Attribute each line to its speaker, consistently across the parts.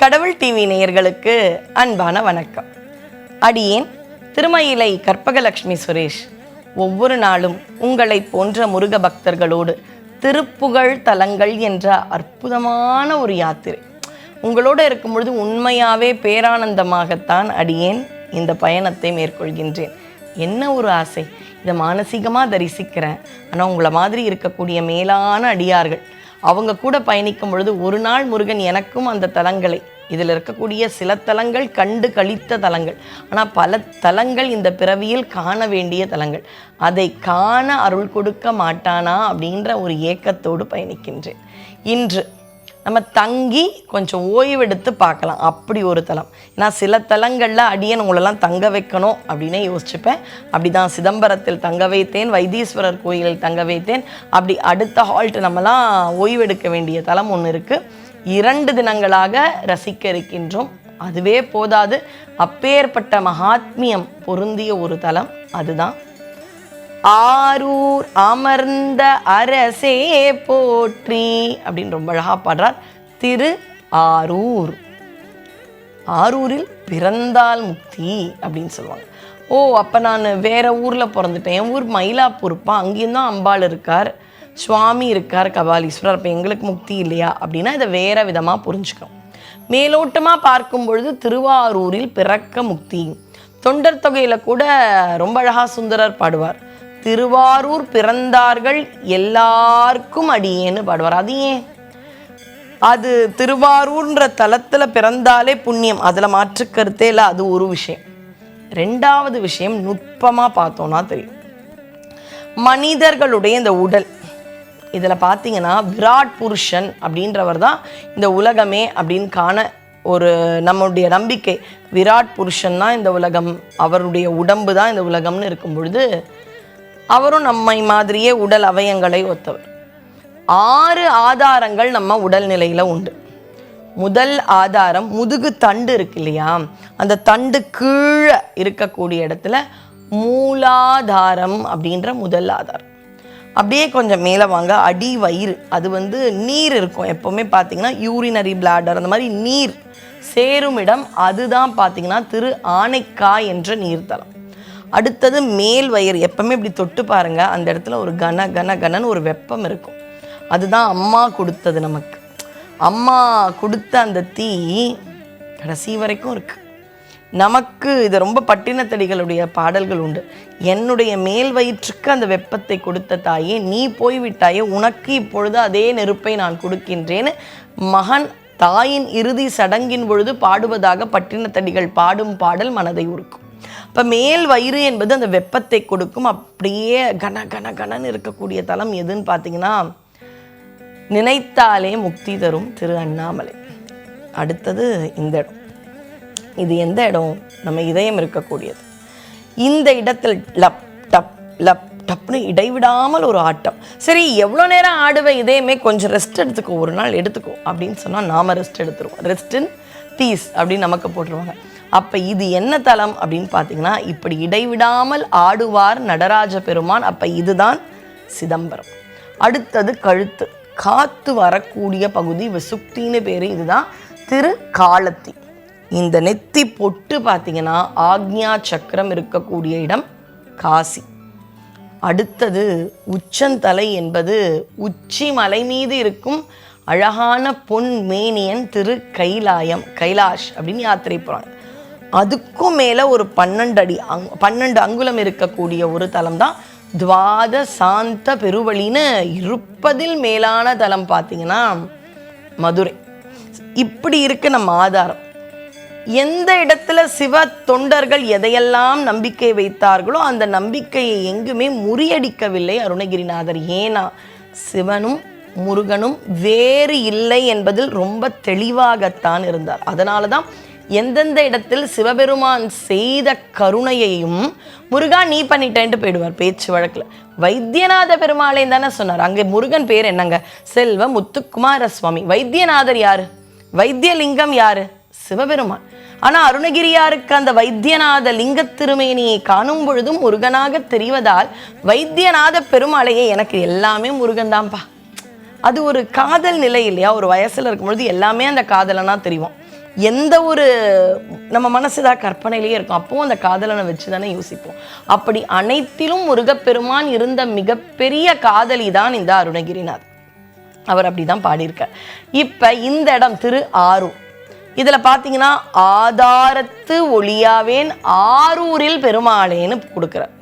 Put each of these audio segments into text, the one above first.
Speaker 1: கடவுள் டிவி நேயர்களுக்கு அன்பான வணக்கம். அடியேன் திருமயிலை கற்பகலட்சுமி சுரேஷ். ஒவ்வொரு நாளும் உங்களை போன்ற முருக பக்தர்களோடு திருப்புகழ் தலங்கள் என்ற அற்புதமான ஒரு யாத்திரை. உங்களோடு இருக்கும் பொழுது உண்மையாவே பேரானந்தமாகத்தான் அடியேன் இந்த பயணத்தை மேற்கொள்கின்றேன். என்ன ஒரு ஆசை? இதை மானசீகமாக தரிசிக்கிறேன். ஆனால் உங்களை மாதிரி இருக்கக்கூடிய மேலான அடியார்கள் அவங்க கூட பயணிக்கும் பொழுது ஒரு நாள் முருகன் எனக்கும் அந்த தலங்களை இதில் இருக்கக்கூடிய சில தலங்கள் கண்டு கழித்த தலங்கள் ஆனால் பல தலங்கள் இந்த பிறவியில் காண வேண்டிய தலங்கள். அதை காண அருள் கொடுக்க மாட்டானா அப்படின்ற ஒரு ஏக்கத்தோடு பயணிக்கின்றேன். இன்று நம்ம தங்கி கொஞ்சம் ஓய்வெடுத்து பார்க்கலாம். அப்படி ஒரு தலம். ஏன்னா சில தலங்களில் அடியன் உங்களெல்லாம் தங்க வைக்கணும் அப்படின்னே யோசிச்சுப்பேன். அப்படி தான் சிதம்பரத்தில் தங்க வைத்தேன் வைத்தீஸ்வரர் கோயிலில் தங்க வைத்தேன். அப்படி அடுத்த ஹால்ட் நம்மலாம் ஓய்வெடுக்க வேண்டிய தலம் ஒன்று இருக்குது இரண்டு தினங்களாக ரசிக்க இருக்கின்றோம். அதுவே போதாது. அப்பேற்பட்ட மகாத்மியம் பொருந்திய ஒரு தலம். அதுதான் ஆரூர் அமர்ந்த அரசே போற்றி அப்படின்னு ரொம்ப அழகா பாடுறார். திரு ஆரூர். ஆரூரில் பிறந்தால் முக்தி அப்படின்னு சொல்லுவாங்க. ஓ அப்போ நான் வேற ஊரில் பிறந்துட்டேன். என் ஊர் மயிலாப்பூர்ப்பா அங்கேயும் தான் அம்பாள் இருக்கார். சுவாமி இருக்கார் கபாலீஸ்வரர். அப்போ எங்களுக்கு முக்தி இல்லையா அப்படின்னா இதை வேற விதமாக புரிஞ்சுக்கணும். மேலோட்டமாக பார்க்கும் பொழுது திருவாரூரில் பிறக்க முக்தி. தொண்டர் தொகையில் கூட ரொம்ப அழகாக சுந்தரர் பாடுவார். திருவாரூர் பிறந்தார்கள் எல்லாருக்கும் அடியேன்னு பாடுவார். அது ஏன்? அது திருவாரூர்ன்ற தலத்தில் பிறந்தாலே புண்ணியம். அதில் மாற்று கருத்தே இல்லை அது ஒரு விஷயம். ரெண்டாவது விஷயம் நுட்பமாக பார்த்தோன்னா தெரியும். மனிதர்களுடைய இந்த உடல் இதில் பார்த்தீங்கன்னா விராட் புருஷன் அப்படின்றவர் தான் இந்த உலகமே அப்படின்னு காண ஒரு நம்முடைய நம்பிக்கை. விராட் புருஷன் தான் இந்த உலகம் அவருடைய உடம்பு தான் இந்த உலகம்னு இருக்கும் பொழுது அவரும் நம்மை மாதிரியே உடல் அவயங்களை ஒத்தவர். ஆறு ஆதாரங்கள் நம்ம உடல் நிலையில் உண்டு. முதல் ஆதாரம் முதுகு தண்டு இருக்கு இல்லையா? அந்த தண்டு கீழே இருக்கக்கூடிய இடத்துல மூலாதாரம் அப்படின்ற முதல் ஆதாரம். அப்படியே கொஞ்சம் மேலே வாங்க அடி வயிறு. அது வந்து நீர் இருக்கும். எப்போவுமே பார்த்தீங்கன்னா யூரினரி பிளாடர் அந்த மாதிரி நீர் சேரும் இடம். அதுதான் பார்த்தீங்கன்னா திரு ஆனைக்காய் என்ற நீர்த்தலம். அடுத்தது மேல் வயிறு. எப்பவுமே இப்படி தொட்டு பாருங்கள் அந்த இடத்துல ஒரு கன கன கனன்னு ஒரு வெப்பம் இருக்கும். அதுதான் அம்மா கொடுத்தது நமக்கு. அம்மா கொடுத்த அந்த தீ கடைசி வரைக்கும் இருக்கு. நமக்கு இது ரொம்ப பட்டினத்தடிகளுடைய பாடல்கள் உண்டு. என்னுடைய மேல் வயிற்றுக்கு அந்த வெப்பத்தை கொடுத்த தாயே நீ போய்விட்டாயே உனக்கு இப்பொழுது அதே நெருப்பை நான் கொடுக்கின்றேன்னு மகன் தாயின் இறுதி சடங்கின் பொழுது பாடுவதாக பட்டினத்தடிகள் பாடும் பாடல் மனதை உருக்கும். இப்போ மேல் வயிறு என்பது அந்த வெப்பத்தை கொடுக்கும். அப்படியே கன கன கனன்னு இருக்கக்கூடிய தலம் எதுன்னு பார்த்தீங்கன்னா நினைத்தாலே முக்தி தரும் திரு அண்ணாமலை. அடுத்தது இந்த இடம். இது எந்த இடம்? நம்ம இதயம் இருக்கக்கூடியது. இந்த இடத்தில் லப் டப் லப் டப்னு இடைவிடாமல் ஒரு ஆட்டம். சரி எவ்வளோ நேரம் ஆடுவேன் இதயமே? கொஞ்சம் ரெஸ்ட் எடுத்துக்கோ ஒரு நாள் எடுத்துக்கோ அப்படின்னு சொன்னால் நாம ரெஸ்ட் எடுத்துருவோம். ரெஸ்ட் இன் பீஸ் அப்படின்னு நமக்கு போட்டுருவாங்க. அப்போ இது என்ன தலம் அப்படின்னு பார்த்தீங்கன்னா இப்படி இடைவிடாமல் ஆடுவார் நடராஜ பெருமான். அப்போ இதுதான் சிதம்பரம். அடுத்தது கழுத்து. காத்து வரக்கூடிய பகுதி விசுக்தின்னு பேர். இதுதான் திரு காலத்தி இந்த நெத்தி பொட்டு பார்த்தீங்கன்னா ஆக்ஞா சக்கரம் இருக்கக்கூடிய இடம் காசி. அடுத்தது உச்சந்தலை என்பது உச்சி மலை மீது இருக்கும் அழகான பொன் மேனியன் திரு கைலாயம் கைலாஷ் அப்படின்னு யாத்திரை போகிறாங்க அதுக்கும் மேலே ஒரு பன்னெண்டு அடி அங் பன்னெண்டு அங்குலம் இருக்கக்கூடிய ஒரு தலம் தான் துவாத சாந்த பெருவழின்னு இருப்பதில் மேலான தலம் பார்த்தீங்கன்னா மதுரை. இப்படி இருக்கு நம்ம ஆதாரம். எந்த இடத்துல சிவ தொண்டர்கள் எதையெல்லாம் நம்பிக்கை வைத்தார்களோ அந்த நம்பிக்கையை எங்குமே முறியடிக்கவில்லை அருணகிரிநாதர். ஏனா சிவனும் முருகனும் வேறு இல்லை என்பதில் ரொம்ப தெளிவாகத்தான் இருந்தார். அதனால தான் எந்தெந்த இடத்தில் சிவபெருமான் செய்த கருணையையும் முருகா நீ பண்ணிட்டேன்ட்டு போயிடுவார் பேச்சு வழக்கில். வைத்தியநாத பெருமாளையும் தானே சொன்னார். அங்கே முருகன் பேர் என்னங்க? செல்வ முத்துக்குமார சுவாமி. வைத்தியநாதர் யாரு? வைத்தியலிங்கம் யாரு? சிவபெருமான். ஆனால் அருணகிரியாருக்கு அந்த வைத்தியநாத லிங்க திருமேனியை காணும் பொழுதும் முருகனாக தெரிவதால் வைத்தியநாத பெருமாளையே எனக்கு எல்லாமே முருகன் தான்ப்பா அது ஒரு காதல் நிலை இல்லையா? ஒரு வயசில் இருக்கும்பொழுது எல்லாமே அந்த காதலனா தெரியும். எந்த ஒரு நம்ம மனசுதான் கற்பனையிலேயே இருக்கும். அப்போவும் அந்த காதலனை வச்சு தானே யோசிப்போம். அப்படி அனைத்திலும் முருகப்பெருமான் இருந்த மிகப்பெரிய காதலி தான் இந்த அருணகிரிநாத் அவர் அப்படிதான் பாடியிருக்கார். இப்ப இந்த இடம் திரு ஆரூர். இதுல பாத்தீங்கன்னா ஆதாரத்து ஒளியாவேன் ஆரூரில் பெருமாளேன்னு கொடுக்குறார்.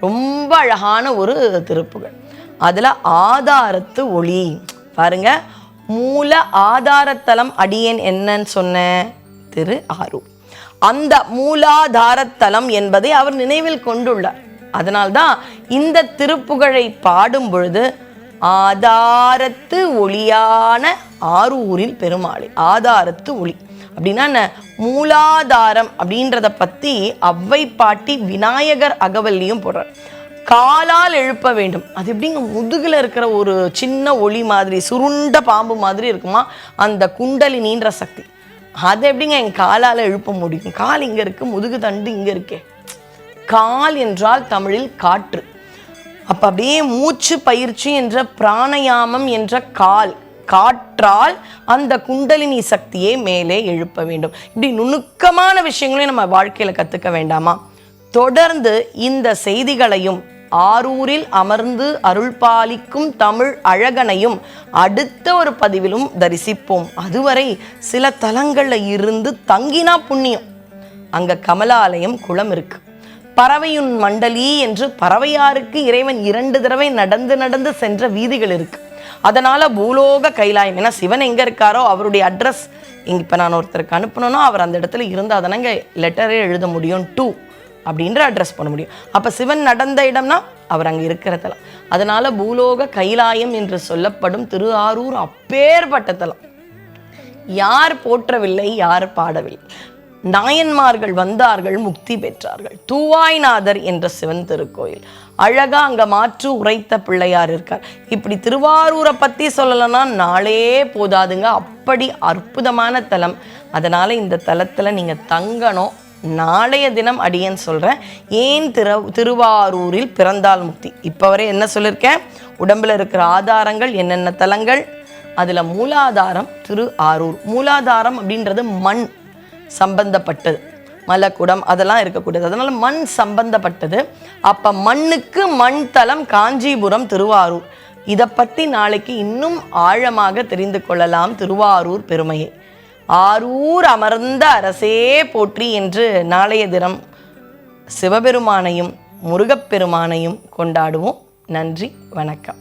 Speaker 1: ரொம்ப அழகான ஒரு திருப்புகள். அதுல ஆதாரத்து ஒளி. பாருங்க மூல ஆதாரத்தலம் அடியேன் என்னன்னு சொன்ன திரு ஆரூர் அந்த மூலாதாரத்தலம் என்பதை அவர் நினைவில் கொண்டுள்ளார். அதனால்தான் இந்த திருப்புகழை பாடும் பொழுது ஆதாரத்து ஒளியான ஆரூரில் பெருமாளை ஆதாரத்து ஒளி. அப்படின்னா என்ன? மூலாதாரம் அப்படின்றத பற்றி அவ்வை பாட்டி விநாயகர் அகவல்லியும் போடுறார். காலால் எழுப்ப வேண்டும். அது எப்படிங்க? முதுகில் இருக்கிற ஒரு சின்ன ஒளி மாதிரி சுருண்ட பாம்பு மாதிரி இருக்குமா? அந்த குண்டலினின்ற சக்தி. அதை எப்படிங்க என் காலால் எழுப்ப முடியும்? கால் இங்கே இருக்குது முதுகு தண்டு இங்கே இருக்கே. கால் என்றால் தமிழில் காற்று. அப்போ அப்படியே மூச்சு பயிற்சி என்ற பிராணயாமம் என்ற கால் காற்றால் அந்த குண்டலினி சக்தியை மேலே எழுப்ப வேண்டும். இப்படி நுணுக்கமான விஷயங்களையும் நம்ம வாழ்க்கையில் கற்றுக்க வேண்டாமா? தொடர்ந்து இந்த செய்திகளையும் ஆரூரில் அமர்ந்து அருள் பாலிக்கும் தமிழ் அழகனையும் அடுத்த ஒரு பதிவிலும் தரிசிப்போம். அதுவரை சில தலங்களில் இருந்து தங்கினா புண்ணியம். அங்க கமலாலயம் குளம் இருக்கு. பறவையுன் மண்டலி என்று பறவையாருக்கு இறைவன் இரண்டு தடவை நடந்து நடந்து சென்ற வீதிகள் இருக்கு. அதனால பூலோக கைலாயம் ஏன்னா சிவன் எங்க இருக்காரோ அவருடைய அட்ரஸ் இங்க இப்ப நான் ஒருத்தருக்கு அனுப்பணும்னா அவர் அந்த இடத்துல இருந்தால் தானங்க லெட்டரே எழுத முடியும். டூ அப்படின்ற அட்ரஸ் பண்ண முடியும். அப்போ சிவன் நடந்த இடம்னா அவர் அங்கே இருக்கிற தலம் அதனால் பூலோக கைலாயம் என்று சொல்லப்படும் திரு ஆரூர் அப்பேற்பட்ட தலம். யார் போற்றவில்லை யார் பாடவில்லை. நாயன்மார்கள் வந்தார்கள் முக்தி பெற்றார்கள். தூவாய்நாதர் என்ற சிவன் திருக்கோயில். அழகா அங்க மாற்று உரைத்த பிள்ளையார் இருக்கார். இப்படி திருவாரூரை பத்தி சொல்லலைன்னா நாளே போதாதுங்க. அப்படி அற்புதமான தலம். அதனால இந்த தலத்துல நீங்க தங்கணும். நாளைய தினம் அடியேன் சொல்கிறேன் ஏன் திரு திருவாரூரில் பிறந்தால் முக்தி? இப்போ வரை என்ன சொல்லியிருக்கேன் உடம்பில் இருக்கிற ஆதாரங்கள் என்னென்ன தலங்கள்? அதில் மூலாதாரம் திரு ஆரூர். மூலாதாரம் அப்படின்றது மண் சம்பந்தப்பட்டது. மலக்குடம் அதெல்லாம் இருக்கக்கூடியது. அதனால் மண் சம்பந்தப்பட்டது. அப்போ மண்ணுக்கு மண் தலம் காஞ்சிபுரம் திருவாரூர். இதை பற்றி நாளைக்கு இன்னும் ஆழமாக தெரிந்து கொள்ளலாம் திருவாரூர் பெருமையை. ஆரூர் அமர்ந்த அரசே போற்றி என்று நாளைய தினம் சிவபெருமானையும் முருகப்பெருமானையும் கொண்டாடுவோம். நன்றி வணக்கம்.